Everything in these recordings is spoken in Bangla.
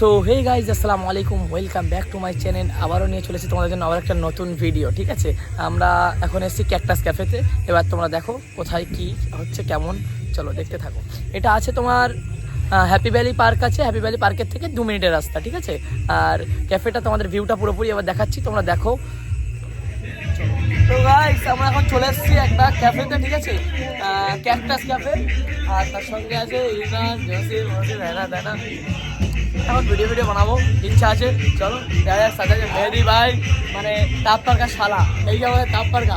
সো হে গাইজ আসসালামু আলাইকুম welcome back to my channel আবারও নিয়ে চলেছি তোমাদের জন্য আবার একটা নতুন ভিডিও ঠিক আছে? আমরা এখন এসেছি ক্যাকটাস ক্যাফেতে এবার তোমরা দেখো কোথায় কি হচ্ছে, কেমন। চলো দেখতে থাকো। এটা আছে তোমার হ্যাপি ভ্যালি পার্ক আছে। হ্যাপি ভ্যালি পার্কের থেকে দু মিনিটের রাস্তা, ঠিক আছে? আর ক্যাফেটা তোমাদের ভিউটা পুরোপুরি এবার দেখাচ্ছি। তোমরা দেখো। তো গাইস আমরা এখন চলে এসেছি একটা ক্যাফেতে ঠিক আছে? ক্যাকটাস ক্যাফে আর তার সঙ্গে আছে এখন ভিডিও ভিডিও বানাবো। ইচ্ছা আছে। চলো, দেখা যাক, সাথে আছে মেহেদি ভাই মানে তাপ পারকা শালা। এই যে আমাদের তাপ পারকা।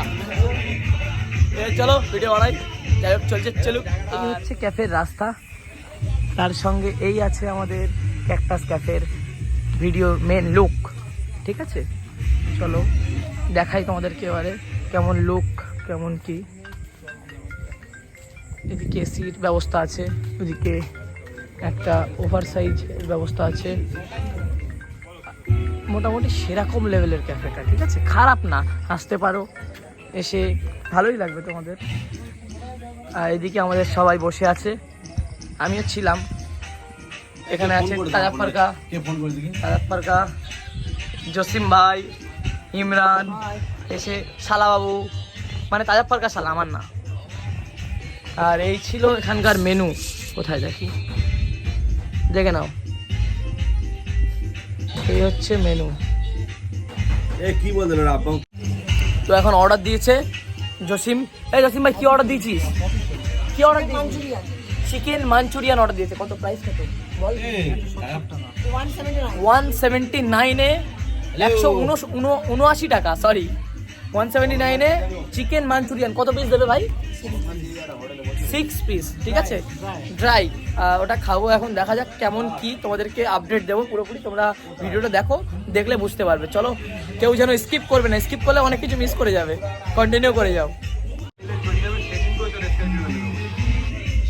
চলো ভিডিও বানাই। যাই হোক, চলছে, চলুক। এই হচ্ছে ক্যাফের রাস্তা। তার সঙ্গে এই আছে আমাদের ক্যাকটাস ক্যাফের ভিডিও মেন লুক ঠিক আছে? চলো, দেখাই তোমাদেরকে এবারে কেমন লুক কেমন কি। এদিকে এসির ব্যবস্থা আছে, ওদিকে একটা ওভার সাইজ ব্যবস্থা আছে। মোটামুটি সেরকম লেভেলের ক্যাফেটা ঠিক আছে? খারাপ না আসতে পারো। এসে ভালোই লাগবে তোমাদের। আর এদিকে আমাদের সবাই বসে আছে। আমিও ছিলাম। এখানে আছে তাজাব ফারকা কে ফোন তাজাব ফারকা জসিম ভাই ইমরান এসে বাবু মানে তাজাব ফারকা শালা আমার না। আর এই ছিল এখানকার মেনু কোথায় দেখি? দেখে নাও। এই হচ্ছে মেনু এ কি আপা তো এখন অর্ডার দিয়েছে জসিম। এই জসিম ভাই কি অর্ডার দিয়েছিস? কি order manchurian chicken manchurian order দিয়েছে। কত প্রাইস কত? বল। ওয়ান সেভেন্টি নাইনে একশো উনস- উনো- উনআশি টাকা সরি ওয়ান সেভেন্টি নাইনে চিকেন মাঞ্চুরিয়ান। কত পিস দেবে ভাই? সিক্স পিস ঠিক আছে? ড্রাই ওটা খাব এখন, দেখা যাক কেমন কি। তোমাদেরকে আপডেট দেবো পুরোপুরি, তোমরা ভিডিওটা দেখো, দেখলে বুঝতে পারবে। চলো, কেউ যেন স্কিপ করবে না স্কিপ করলে অনেক কিছু মিস করে যাবে। কন্টিনিউ করে যাও।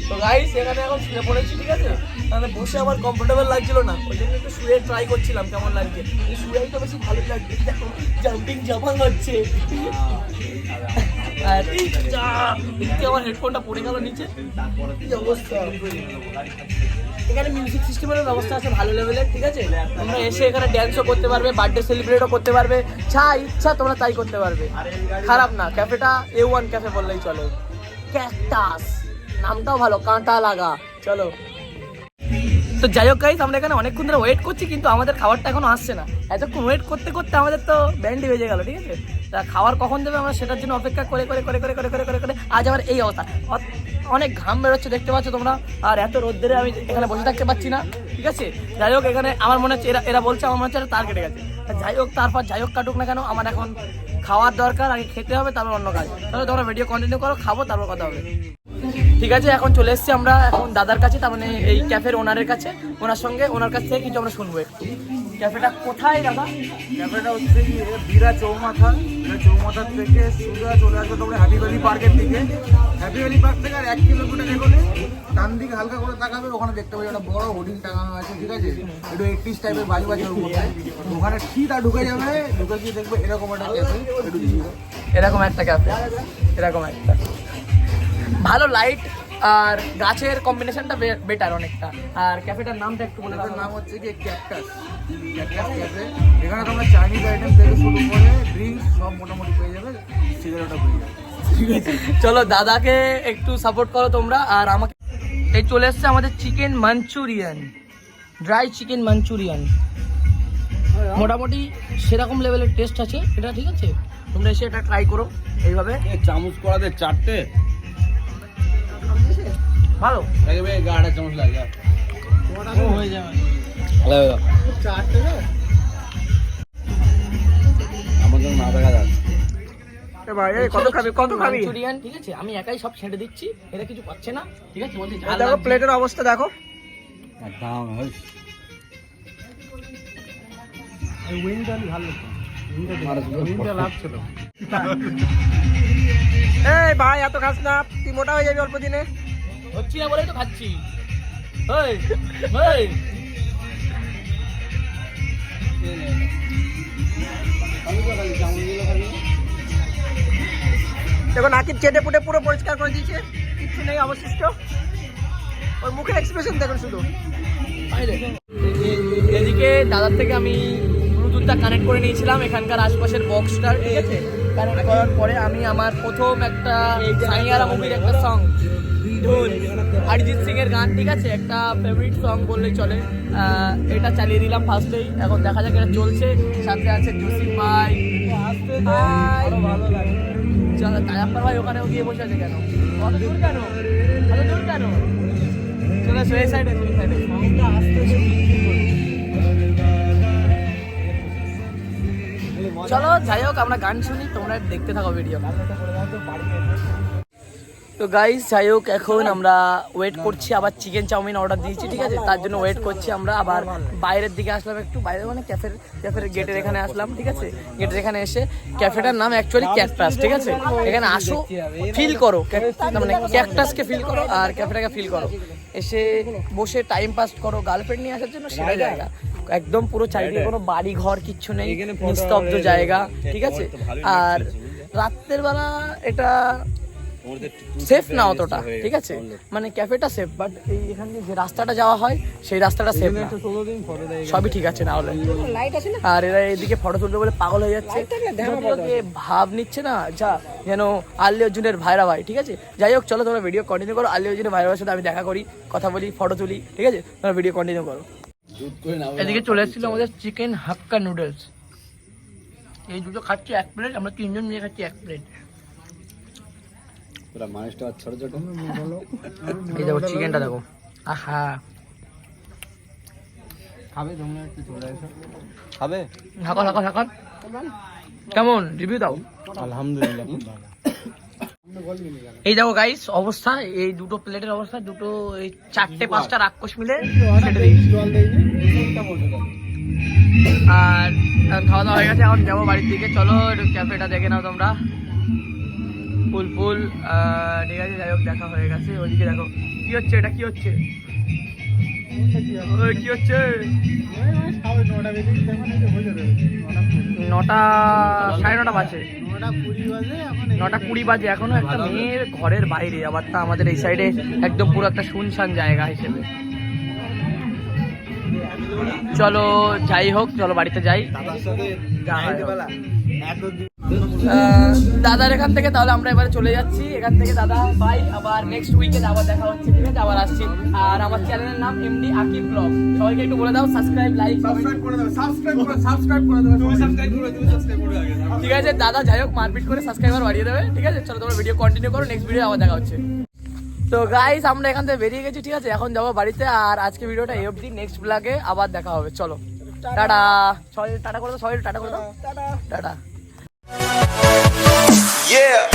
তো গাইস এখানে এখন শুয়ে পড়েছি, ঠিক আছে? মানে বসে আমার কমফোর্টেবল লাগছিল না। ওই জন্য একটু শুয়ে ট্রাই করছিলাম, কেমন লাগছে? শুয়েই তো বেশি ভালো লাগছে। দেখো জাম্পিং জাম্পাং হচ্ছে। আমার হেডফোনটা পড়ে গেল নিচে। অবস্থা? এখানে মিউজিক সিস্টেমের ব্যবস্থা আছে ভালো লেভেলের ঠিক আছে? তোমরা এসে এখানে ড্যান্সও করতে পারবে বার্থডে সেলিব্রেটও করতে পারবে। যা ইচ্ছা তোমরা তাই করতে পারবে। খারাপ না ক্যাফেটা এ ওয়ান ক্যাফে বললেই চলে। ক্যাকটাস, নামটাও ভালো, কাঁটা লাগা। চলো। তো যাই হোক গাইজ আমরা এখানে অনেকক্ষণ ধরে ওয়েট করছি, কিন্তু আমাদের খাবারটা এখনও আসছে না। এতক্ষণ ওয়েট করতে করতে আমাদের তো ব্যান্ডি বেজে গেল, ঠিক আছে? তা খাবার কখন দেবে আমরা সেটার জন্য অপেক্ষা করে করে করে করে করে করে করে করে, আজ আমার এই অবস্থা। অনেক ঘাম বেরোচ্ছে, দেখতে পাচ্ছ তোমরা? আর এত রোদ্দুরে আমি এখানে বসে থাকতে পারছি না, ঠিক আছে? যাই হোক, এখানে আমার মনে হচ্ছে এরা এরা বলছে, আমার মনে হচ্ছে তার কেটে গেছে। যাই হোক, তারপর যাই হোক কাটুক না কেন, আমার এখন খাওয়ার দরকার, আগে খেতে হবে, তারপর অন্য কাজ। তাহলে তোমরা ভিডিও কন্টিনিউ করো, খাব, তারপর কথা হবে। ঠিক আছে এখন চলে এসেছি আমরা এখন দাদার কাছে তার মানে এই ক্যাফের ওনারের কাছে। ওনার সঙ্গে ওনার কাছ থেকে কিছু আমরা শুনব একটু। ক্যাফেটা কোথায় দাদা? ক্যাফেটা হচ্ছে বীরা চৌমাথা। বীরা চৌমাথার থেকে সোজা চলে আসবে তোমরা হ্যাপি ভ্যালি পার্কের দিকে। হ্যাপি ভ্যালি পার্ক থেকে আর এক কিলোমিটার এগোলে ডান দিকে হালকা করে তাকাবে ওখানে দেখতে পাবে একটা বড় হোর্ডিং টাঙানো আছে ঠিক আছে? একটু একত্রিশ টাইপের বাজু বাজু ওখানে সিধা ঢুকে যাবে ঢুকে গিয়ে দেখবে এরকম একটা ক্যাফে। এরকম একটা ক্যাফে এরকম একটা। ভালো লাইট আর গাছের কম্বিনেশনটা বেটার অনেকটা। আর ক্যাফেটার নামটা একটু বলে দাও। নাম হচ্ছে কি ক্যাকটাস ক্যাকটাস ক্যাফে এখানে তোমরা চাইনিজ আইটেম থেকে শুরু করে ড্রিঙ্কস সব মোটামুটি পেয়ে যাবে। সিগারেটও পেয়ে যাবে। ঠিক আছে। চলো দাদাকে একটু সাপোর্ট করো তোমরা। আর আমাকে এই চলে এসছে আমাদের chicken manchurian dry chicken manchurian মোটামুটি সেরকম লেভেলের টেস্ট আছে। এটা ঠিক আছে? তোমরা এসে এটা ট্রাই করো। এইভাবে। চামচ করাতে চারটে। ভালো। লাগবে গাড়া চামচ লাগে। হয়ে যাবে হ্যালো। চারটে না আমার জন্য না দেখা যাচ্ছে। ভাই এই কত খাবি কত খাবি? মাঞ্চুরিয়ান ঠিক আছে? আমি একাই সব ছেড়ে দিচ্ছি এরা কিছু পাচ্ছে না ঠিক আছে? দেখো প্লেটের অবস্থা দেখো। দাম হইছে এই ভাই এত খাস না তুই মোটা হয়ে যাবি অল্প দিনে। হচ্ছি না বলেই তো খাচ্ছি। ওই ওই দেখো নাকির চেটে পুটে পুরো পরিষ্কার করে দিয়েছে। কিছু নেই অবশিষ্ট। ওর মুখের এক্সপ্রেশন দেখুন শুধু। এদিকে দাদার থেকে আমি ব্লুটুথটা কানেক্ট করে নিয়েছিলাম। এখানকার আশপাশের বক্সটা ঠিক আছে? কানেক্ট করার পরে আমি আমার প্রথম একটা সাইয়ারা মুভির একটা সং ঢোল অরিজিৎ সিং এর গান ঠিক আছে? একটা ফেভারিট সং বললেই চলে। এটা চালিয়ে দিলাম ফার্স্টেই এখন দেখা যাক এটা চলছে। সাথে আছে জুসি ভাই. চলো তাজাপ্পার ভাই ওখানে গিয়ে বসে আছে কেন? অত দূর কেন? অত দূর কেন? চলো সেই সাইডে সেই সাইডে চলো যাই হোক আমরা গান শুনি তোমরা দেখতে থাকো ভিডিও তো গাইস যাই হোক এখন আমরা ওয়েট করছি আবার চিকেন চাউমিন অর্ডার দিয়েছি ঠিক আছে? তার জন্য ওয়েট করছি আমরা আবার বাইরের দিকে আসলাম একটু বাইরে মানে ক্যাফের ক্যাফের গেটের এখানে আসলাম ঠিক আছে? গেটের এখানে এসে ক্যাফেটার নাম অ্যাকচুয়ালি ক্যাকটাস ঠিক আছে? এখানে আসো ফিল করো মানে ক্যাকটাসকে ফিল করো আর ক্যাফেটাকে ফিল করো। এসে বসে টাইম পাস করো গার্লফ্রেন্ড নিয়ে আসার জন্য সেটা জায়গা। একদম পুরো চারিদিকে কোনো বাড়ি ঘর কিচ্ছু নেই নিস্তব্ধ জায়গা ঠিক আছে? আর রাত্রের বেলা এটা সেফ না অতটা ঠিক আছে? মানে ক্যাফেটা সেফ বাট এই এখান দিয়ে যে রাস্তাটা যাওয়া হয় সেই রাস্তাটা সেফ না। সবই ঠিক আছে না হলে। আর এরা এদিকে ফটো তুলবে বলে পাগল হয়ে যাচ্ছে। ভাব নিচ্ছে না যা যেন আল্লি অর্জুনের ভাইরা ভাই ঠিক আছে? যাই হোক চলো তোমরা ভিডিও কন্টিনিউ করো। আল্লি অর্জুনের ভাইরা ভাইয়ের সাথে আমি দেখা করি কথা বলি ফটো তুলি ঠিক আছে? তোমরা ভিডিও কন্টিনিউ করো। দুধ করে নাও। এদিকে চলে এসেছিল আমাদের চিকেন হাক্কা নুডলস এই দুটো খাচ্ছি এক প্লেট আমরা তিনজন মিলে খাচ্ছি এক প্লেট পুরো মানুষটা ছোট ছোট। এই দেখো চিকেনটা দেখো। আহা। খাবে তোমরা একটু চলে এসো। খাবে? ঢাকা ঢাকা ঢাকা। কেমন? রিভিউ দাও। আলহামদুলিল্লাহ খুব ভালো। এই দেখো গাইস অবস্থা এই দুটো প্লেটের অবস্থা দুটো এই চারটে পাঁচটা রাক্ষস মিলে আর আর খাওয়া দাওয়া হয়ে গেছে এখন যাব বাড়ির দিকে। চলো একটু ক্যাফেটা দেখে নাও তোমরা। ফুল ফুল ঠিক আছে যাই হোক দেখা হয়ে গেছে। ওইদিকে দেখো কি হচ্ছে এটা কি হচ্ছে? কি হচ্ছে? নটা সাড়ে নটা বাজে। নটা কুড়ি বাজে এখনও একটা মেয়ের ঘরের বাইরে আবার তা আমাদের এই সাইডে একদম পুরো একটা শুনশান জায়গা হিসেবে। চলো যাই হোক চলো বাড়িতে যাই। দাদার এখান থেকে তাহলে আমরা এবারে চলে যাচ্ছি। এখান থেকে দাদা বাই আবার নেক্সট উইকে আবার দেখা হচ্ছে ঠিক আছে? আবার আসছি। আর আমার চ্যানেলের নাম এমডি আকিব ব্লগ সবাইকে একটু বলে দাও সাবস্ক্রাইব লাইক ঠিক আছে দাদা যাই হোক মারপিট করে সাবস্ক্রাইবার বাড়িয়ে দেবে ঠিক আছে? চলো তোমরা ভিডিও কন্টিনিউ করো নেক্সট ভিডিও আবার দেখা হচ্ছে। তো গাইস আমরা এখান থেকে বেরিয়ে গেছি ঠিক আছে? এখন যাব বাড়িতে আর আজকে ভিডিওটা এই অবধি নেক্সট ব্লগে আবার দেখা হবে। চলো টাটা। সবাই টাটা করে দাও সবাই টাটা করে দাও। টাটা। টাটা। Yeah.